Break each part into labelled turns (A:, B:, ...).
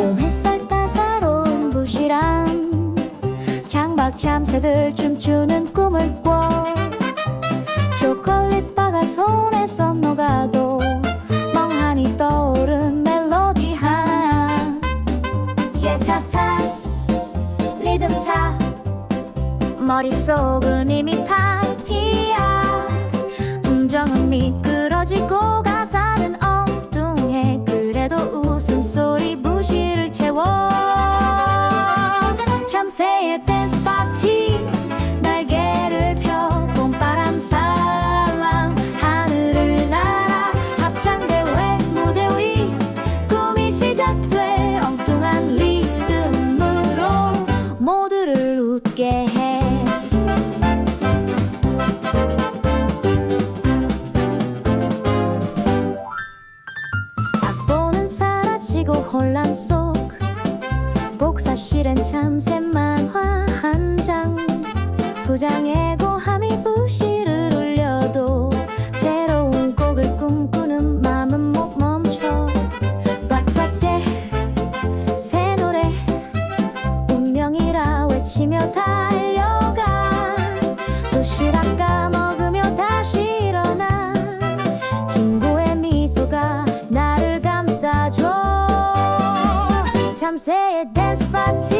A: 봄 햇살 따사로운 부시랑 창밖 참새들 춤추는 꿈을 꿔. 초콜릿 바가 손에서 녹아도 멍하니 떠오른 멜로디 하나 예차차 리듬차 머릿속은 이미 파티야. 음정은 미끄러지고 사라지고 혼란 속 복사실엔 참새 만화 한 장. 부장의 고함이 부시를 울려도 새로운 곡을 꿈꾸는 마음은 못 멈춰. 박사체 새 노래 운명이라 외치며 달려 참새의 댄스 파티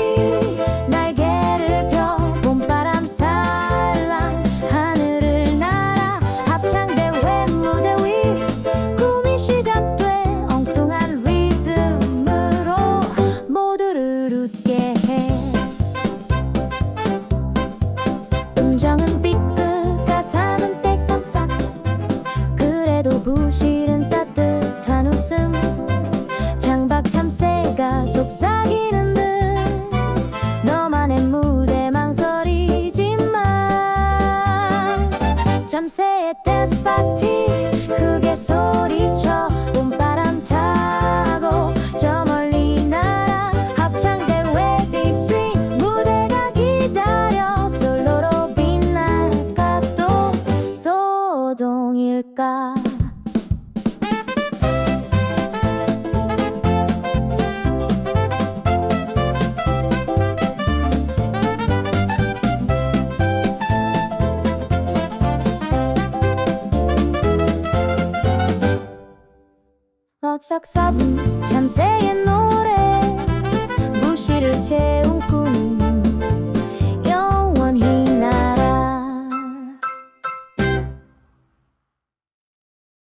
A: 날개를 펴 봄바람 살랑. 하늘을 날아 합창대회 무대 위. 꿈이 시작돼 엉뚱한 리듬으로 모두를 웃게 해. 음정은 삐끗 가사는 떼싹싹 그래도 부실은 참 럭삭사분 참새의 노래 무시를 꿈